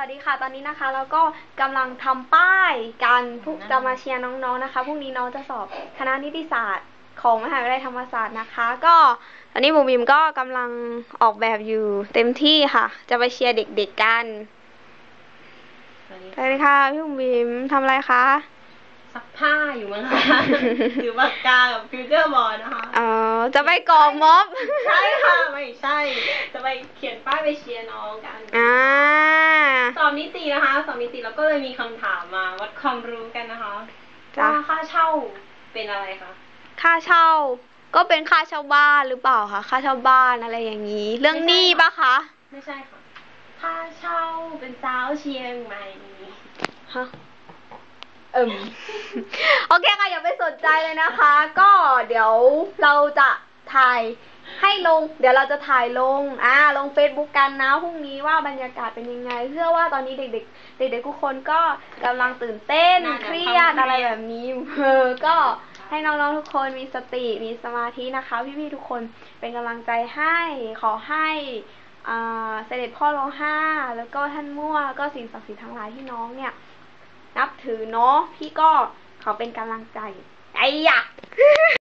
วัสดีค่ะ ตอนนี้นะคะเราก็กำลังทำป้ายกันพวกจะมาเชียร์น้องๆนะคะพรุ่งนี้น้องจะสอบคณะนิติศาสตร์ของมหาวิทยาลัยธรรมศาสตร์นะคะ ก็ตอนนี้บุมบิมก็กำลังออกแบบอยู่เต็มที่ค่ะ จะไปเชียร์เด็กๆกันสวัสดีสวัสดีค่ะพี่บุมบิมทำอะไรคะซักผ้าอยู่มั้งคะถือปากกากับฟิวเจอร์บอร์ดนะคะเออจะไปกองม็อบ ใช่ค่ะ ไม่ใช่ จะไปเขียนป้ายไปเชียร์น้องกัน อ่าส อบนิตินะคะ สอบนิติแล้วก็เลยมีคำถามมาวัดความรู้กันนะคะจ้ะ ว่าค่าเช่าเป็นอะไรคะค่าเช่า ก็เป็นค่าเช่าบ้านหรือเปล่าคะค่าเช่าบ้านอะไรอย่างนี้ เรื่องหนี้ปะคะไม่ใช่ค่ะ ค่าเช่าเป็นสาวเชียงใหม่ฮะ เอิมโอเคค่ะอย่าไปสนใจเลยนะคะ ก็เดี๋ยวเราจะถ่าย ให้ลง เดี๋ยวเราจะถ่ายลง อ่า ลง Facebook กันนะพรุ่งนี้ว่าบรรยากาศเป็นยังไง เชื่อว่าตอนนี้เด็ก ๆ เด็กๆทุกคนก็กำลังตื่นเต้นน่าจะเครียดเครียดอะไรแบบนี้ เออ ก็ให้น้องๆทุกคนมีสติ มีสมาธินะคะ พี่ๆทุกคนเป็นกำลังใจให้ ขอให้อ่าเสด็จพ่อรอห้า แล้วก็ท่านมั่วก็สิ่งศักดิ์สิทธิ์ทั้งหลายที่น้องเนี่ย นับถือเนาะ พี่ก็ขอเป็นกำลังใจ ไอ้ยะ